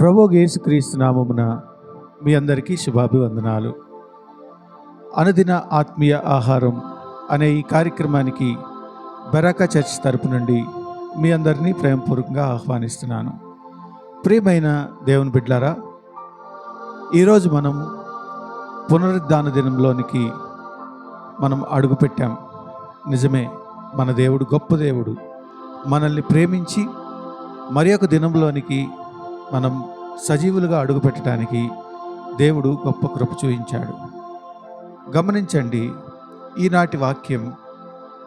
ప్రభు యేసుక్రీస్తు నామమున మీ అందరికీ శుభాభివందనాలు. అనుదిన ఆత్మీయ ఆహారం అనే ఈ కార్యక్రమానికి బెరాకా చర్చ్ తరపు నుండి మీ అందరినీ ప్రేమపూర్వకంగా ఆహ్వానిస్తున్నాను. ప్రియమైన దేవుని బిడ్లారా ఈరోజు మనం పునరుద్ధాన దినంలోనికి మనం అడుగుపెట్టాం. నిజమే మన దేవుడు గొప్ప దేవుడు. మనల్ని ప్రేమించి మరి ఒక దినంలోనికి మనం సజీవులుగా అడుగుపెట్టడానికి దేవుడు గొప్ప కృప చూపించాడు గమనించండి ఈనాటి వాక్యం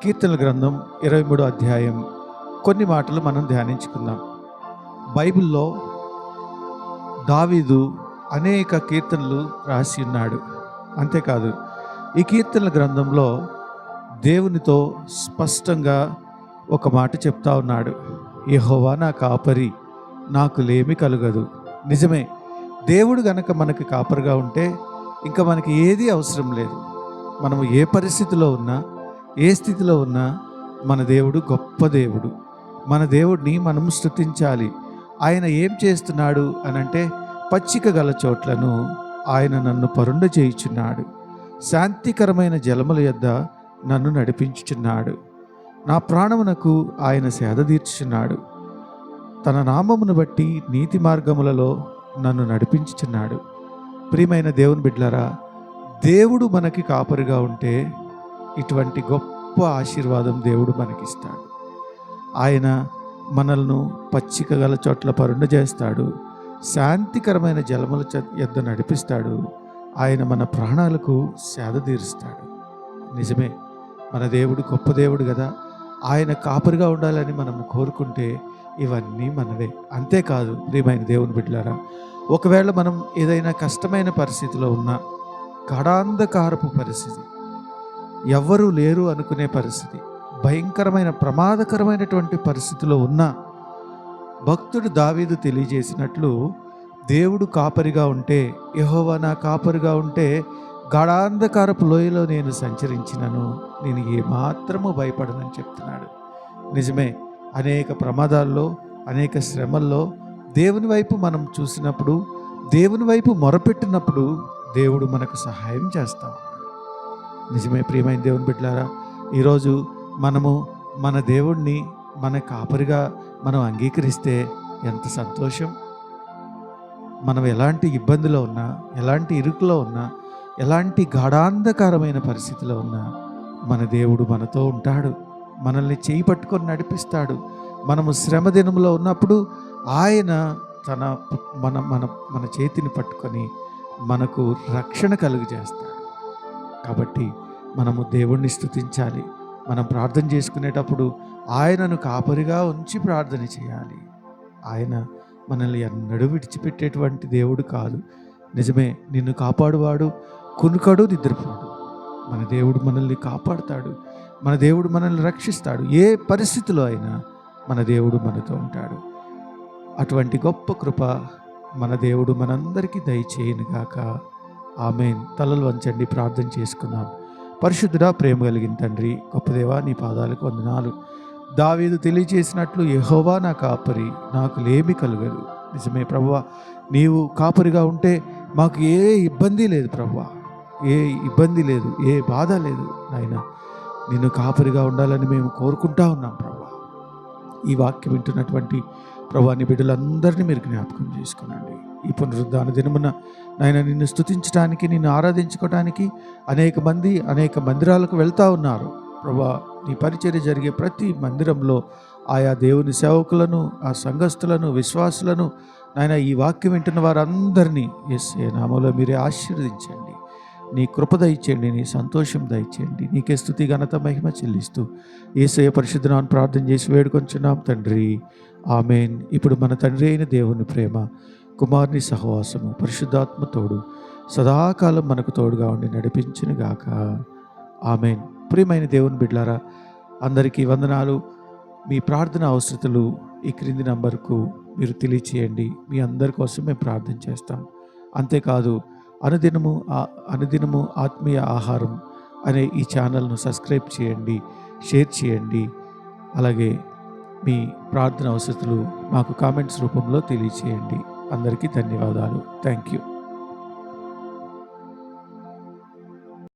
కీర్తనల గ్రంథం ఇరవై మూడో అధ్యాయం కొన్ని మాటలు మనం ధ్యానించుకుందాం. బైబిల్లో దావీదు అనేక కీర్తనలు రాసి ఉన్నాడు. అంతేకాదు ఈ కీర్తనల గ్రంథంలో దేవునితో స్పష్టంగా ఒక మాట చెప్తా ఉన్నాడు. యహోవా నా కాపరి నాకు లేమి కలగదు. నిజమే దేవుడు గనక మనకి కాపరిగా ఉంటే ఇంకా మనకి ఏది అవసరం లేదు. మనము ఏ పరిస్థితిలో ఉన్నా ఏ స్థితిలో ఉన్నా మన దేవుడు గొప్ప దేవుడు. మన దేవుడిని మనం స్థుతించాలి ఆయన ఏం చేస్తున్నాడు అని అంటే పచ్చిక గల చోట్లను ఆయన నన్ను పరుండ చేయుచున్నాడు. శాంతికరమైన జలముల యొద్ద నన్ను నడిపించుచున్నాడు. నా ప్రాణమునకు ఆయన సేద తీర్చుచున్నాడు. తన నామమును బట్టి నీతి మార్గములలో నన్ను నడిపించుచున్నాడు. ప్రియమైన దేవుని బిడ్డలారా దేవుడు మనకి కాపరిగా ఉంటే ఇటువంటి గొప్ప ఆశీర్వాదం దేవుడు మనకిస్తాడు. ఆయన మనల్ని పచ్చిక గల చోట్ల పరుండు చేస్తాడు. శాంతికరమైన జలముల చ- యొద్ద నడిపిస్తాడు. ఆయన మన ప్రాణాలకు సేద తీరుస్తాడు. నిజమే మన దేవుడు గొప్ప దేవుడు కదా ఆయన కాపరిగా ఉండాలని మనం కోరుకుంటే ఇవన్నీ మనవే. అంతేకాదు ప్రియమైన దేవుని బిడ్డలారా ఒకవేళ మనం ఏదైనా కష్టమైన పరిస్థితిలో ఉన్నా గడాంధకారపు పరిస్థితి ఎవ్వరూ లేరు అనుకునే పరిస్థితి భయంకరమైన ప్రమాదకరమైనటువంటి పరిస్థితిలో ఉన్న భక్తుడు దావీదు తెలియజేసినట్లు దేవుడు కాపరిగా ఉంటే యహోవా నా కాపరిగా ఉంటే గాఢాంధకారపు లోయలో నేను సంచరించినను నేను ఏమాత్రము భయపడనని చెప్తున్నాడు. నిజమే అనేక ప్రమాదాల్లో అనేక శ్రమల్లో దేవుని వైపు మనం చూసినప్పుడు దేవుని వైపు మొరపెట్టినప్పుడు దేవుడు మనకు సహాయం చేస్తాం నిజమే ప్రియమైన దేవుని బిడ్డలారా ఈరోజు మనము మన దేవుణ్ణి మన కాపరిగా మనం అంగీకరిస్తే ఎంత సంతోషం. మనం ఎలాంటి ఇబ్బందిలో ఉన్నా ఎలాంటి ఇరుకులో ఉన్నా ఎలాంటి గాఢాంధకారమైన పరిస్థితిలో ఉన్నా మన దేవుడు మనతో ఉంటాడు. మనల్ని చేయి పట్టుకొని నడిపిస్తాడు. మనము శ్రమ దినంలో ఉన్నప్పుడు ఆయన తన మన మన మన చేతిని పట్టుకొని మనకు రక్షణ కలుగు చేస్తాడు కాబట్టి మనము దేవుణ్ణి స్తుతించాలి. మనం ప్రార్థన చేసుకునేటప్పుడు ఆయనను కాపరిగా ఉంచి ప్రార్థన చేయాలి. ఆయన మనల్ని ఎన్నడూ విడిచిపెట్టేటువంటి దేవుడు కాదు. నిజమే నిన్ను కాపాడువాడు కునుకడు నిద్రపోడు. మన దేవుడు మనల్ని కాపాడుతాడు. మన దేవుడు మనల్ని రక్షిస్తాడు. ఏ పరిస్థితిలో అయినా మన దేవుడు మనతో ఉంటాడు. అటువంటి గొప్ప కృప మన దేవుడు మనందరికీ దయచేయను గాక. ఆమెన్. తలలు వంచండి ప్రార్థన చేసుకుందాం. పరిశుద్ధుడా ప్రేమ కలిగిన తండ్రి గొప్పదేవా నీ పాదాలకు వందనాలు. దావీదు తెలియజేసినట్లు యహోవా నా కాపరి నాకు లేమి కలుగదు. నిజమే ప్రభువా నీవు కాపరిగా ఉంటే మాకు ఏ ఇబ్బంది లేదు ప్రభువా. ఏ ఇబ్బంది లేదు ఏ బాధ లేదు నాయన. నిన్ను కాపరిగా ఉండాలని మేము కోరుకుంటా ఉన్నాం ప్రభా. ఈ వాక్యం వింటున్నటువంటి ప్రభా నీ బిడ్డలందరినీ మీరు జ్ఞాపకం చేసుకునండి. ఈ పునరుద్ధాన దినమున నాయన నిన్ను స్థుతించడానికి నిన్ను ఆరాధించుకోవడానికి అనేక మంది అనేక మందిరాలకు వెళ్తా ఉన్నారు. ప్రభా నీ పరిచర్య జరిగే ప్రతి మందిరంలో ఆయా దేవుని సేవకులను ఆ సంఘస్థులను విశ్వాసులను నాయన ఈ వాక్యం వింటున్న వారందరినీ ఎస్ ఏ నామంలో మీరే ఆశీర్వదించండి. నీ కృప దయచేయండి నీ సంతోషం దయచేయండి. నీకే స్థుతి ఘనత మహిమ చెల్లిస్తూ ఏసయ పరిశుద్ధనాన్ని ప్రార్థన చేసి వేడుకొంచున్నాం తండ్రి. ఆమెన్. ఇప్పుడు మన తండ్రి అయిన దేవుని ప్రేమ కుమారుని సహవాసము పరిశుద్ధాత్మ తోడు సదాకాలం మనకు తోడుగా ఉండి నడిపించిన గాక. ఆమెన్. ప్రియమైన దేవుని బిడ్లారా అందరికీ వందనాలు. మీ ప్రార్థన అవసరతలు ఈ క్రింది నంబర్కు మీరు తెలియచేయండి. మీ అందరి కోసం మేము ప్రార్థన చేస్తాం. అంతేకాదు అనుదినము అనుదినము ఆత్మీయ ఆహారం అనే ఈ ఛానల్ను సబ్స్క్రైబ్ చేయండి షేర్ చేయండి. అలాగే మీ ప్రార్థన అవసరతలు మాకు కామెంట్స్ రూపంలో తెలియచేయండి. అందరికీ ధన్యవాదాలు. Thank you.